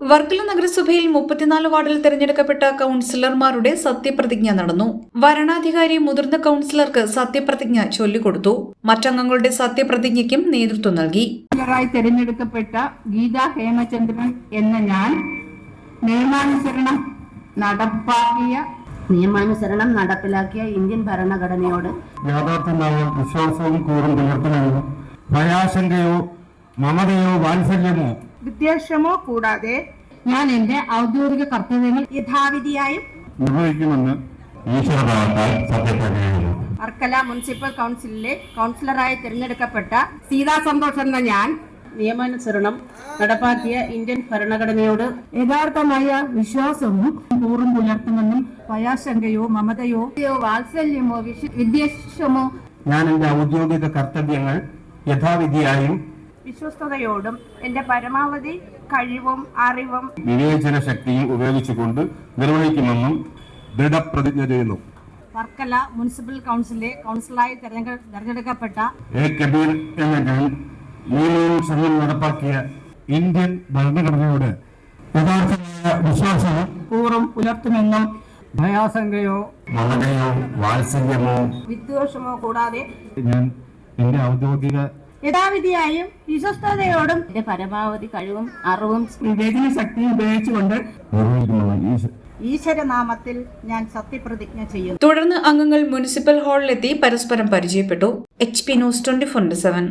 വർക്കല നഗരസഭയിൽ മുപ്പത്തിനാല് വാർഡിൽ തെരഞ്ഞെടുക്കപ്പെട്ട കൗൺസിലർമാരുടെ സത്യപ്രതിജ്ഞ നടന്നു. വരണാധികാരി മുതിർന്ന കൗൺസിലർക്ക് സത്യപ്രതിജ്ഞ ചൊല്ലിക്കൊടുത്തു. മറ്റംഗങ്ങളുടെ സത്യപ്രതിജ്ഞയ്ക്കും നേതൃത്വം നൽകി. കൗൺസിലറായി തിരഞ്ഞെടുക്കപ്പെട്ട ഗീത ഹേമചന്ദ്രൻ എന്ന ഞാൻ നിയമാനുസരണം നടപ്പാക്കിയ നിയമാനുസരണം നടപ്പിലാക്കിയ ഇന്ത്യൻ ഭരണഘടനയോട് യാഥാർത്ഥ്യമായ വിശ്വാസവും കൂറും ഭയാശങ്കയോ മമതയോ വാത്സല്യമോ വിദ്വേഷമോ കൂടാതെ ഞാൻ എന്റെ ഔദ്യോഗിക കർത്തവ്യങ്ങൾ യഥാവിധിയായും നിർവഹിക്കുമെന്ന് വർക്കല മുനിസിപ്പൽ കൗൺസിലിലെ കൗൺസിലറായി തിരഞ്ഞെടുക്കപ്പെട്ട സീതാ സന്തോഷ് എന്ന ഞാൻ നിയമാനുസരണം നടപ്പാക്കിയ ഇന്ത്യൻ ഭരണഘടനയോട് യഥാർത്ഥമായ വിശ്വാസവും ഊറും പുലർത്തുമെന്നും ഭയാശങ്കയോ മമതയോ വാത്സല്യമോ വിദ്വേഷമോ ഞാൻ എന്റെ ഔദ്യോഗിക കർത്തവ്യങ്ങൾ യഥാവിധിയായും വിശ്വസ്തയോടും എന്റെ പരമാവധി കഴിവും അറിവും വിവേചന ശക്തിയും ഉപയോഗിച്ചുകൊണ്ട് നിർവഹിക്കുമെന്നും ദൃഢപ്രതിജ്ഞ ചെയ്യുന്നു. വർക്കല മുനിസിപ്പൽ കൗൺസിലെ കൗൺസിലറായി തെരഞ്ഞെടു- തെരഞ്ഞെടുക്കപ്പെട്ട എ കബീർ എന്ന ഞാൻ നിയമവും നടപ്പാക്കിയ ഇന്ത്യൻ ഭരണഘടനയോട് യഥാർത്ഥമായ വിശ്വാസവും പൂർവം പുലർത്തുമെന്നും ഭയാശങ്കയോ മമതയോ വാത്സല്യമോ വിദ്വേഷമോ കൂടാതെ ഞാൻ എന്റെ ഔദ്യോഗിക യഥാവിധിയായും വിശ്വസ്തയോടും എന്റെ പരമാവധി കഴിവും അറിവും വിവേചന ശക്തി ഉപയോഗിച്ചുകൊണ്ട് ഈശ്വരനാമത്തിൽ ഞാൻ സത്യപ്രതിജ്ഞ ചെയ്യുന്നു. തുടർന്ന് അംഗങ്ങൾ മുനിസിപ്പൽ ഹാളിലെത്തി പരസ്പരം പരിചയപ്പെട്ടു. H P news twenty four seven.